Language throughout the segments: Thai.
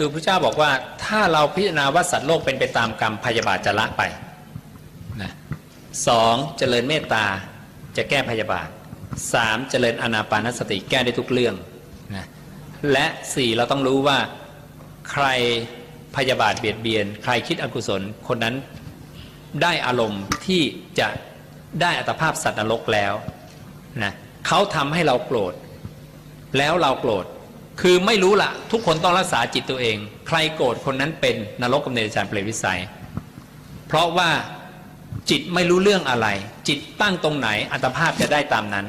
คือพระเจ้าบอกว่าถ้าเราพิจารณาว่าสัตว์โลกเป็นไปตามกรรมพยาบาทจะละไปนะสองเจริญเมตตาจะแก้พยาบาทสามเจริญอนาปานสติแก้ได้ทุกเรื่องนะและสี่เราต้องรู้ว่าใครพยาบาทเบียดเบียน ใครคิดอกุศล คนนั้นได้อารมณ์ที่จะได้อัตภาพสัตว์นรกแล้วนะเขาทำให้เราโกรธ แล้วเราโกรธ คือไม่รู้ละทุกคนต้องรักษาจิตตัวเอง ใครโกรธคนนั้นเป็นนรกกำเนิดจารย์เปรตวิสัย เพราะว่าจิตไม่รู้เรื่องอะไร จิตตั้งตรงไหนอัตภาพจะได้ตามนั้น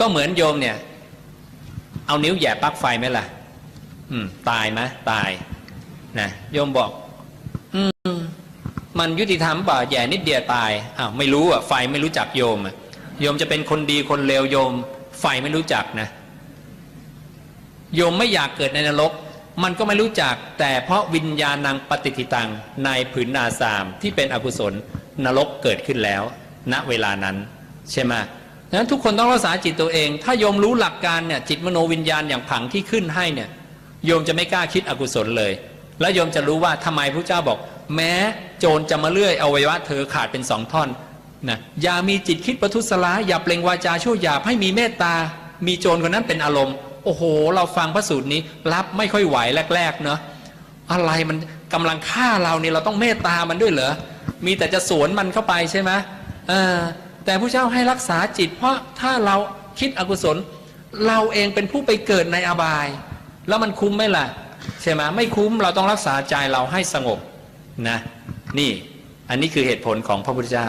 ก็เหมือนโยมเนี่ย เอานิ้วแย่ปลั๊กไฟไหมล่ะ อืม ตายไหมตายนะโยมบอก อืม มันยุติธรรมเปล่าแย่นิดเดียวตายอ้าวไม่รู้อะไฟไม่รู้จักโยมอะโยมจะเป็นคนดีคนเลวโยม ไฟไม่รู้จักนะ โยมไม่อยากเกิดในนรก มันก็ไม่รู้จัก แต่เพราะวิญญาณังปฏิทิตังในผืนนาสามที่เป็นอกุศลนรกเกิดขึ้นแล้ว ณเวลานั้น ใช่ไหมดังนั้นทุกคนต้องรักษาจิตตัวเอง ถ้าโยมรู้หลักการเนี่ยจิตมโนวิญญาณอย่างผังที่ขึ้นให้เนี่ยโยมจะไม่กล้าคิดอกุศลเลย แล้วโยมจะรู้ว่าทำไมพระเจ้าบอก แม้โจรจะมาเลื่อยอวัยวะเธอขาดเป็นสองท่อนนะอย่ามีจิตคิดประทุษร้ายอย่าเปล่งวาจาชั่วหยาบให้มีเมตตา มีโจรคนนั้นเป็นอารมณ์ โอ้โห เราฟังพระสูตรนี้ รับไม่ค่อยไหวแรกๆเนาะอะไรมันกำลังฆ่าเราเนี่ยเราต้องเมตตามันด้วยเหรอมีแต่จะสวนมันเข้าไปใช่ไหมเออแต่ผู้เจ้าให้รักษาจิต เพราะถ้าเราคิดอกุศล เราเองเป็นผู้ไปเกิดในอบาย แล้วมันคุ้มไหมล่ะ ใช่ไหมไม่คุ้มเราต้องรักษาใจเราให้สงบนะ นี่ อันนี้คือเหตุผลของพระพุทธเจ้า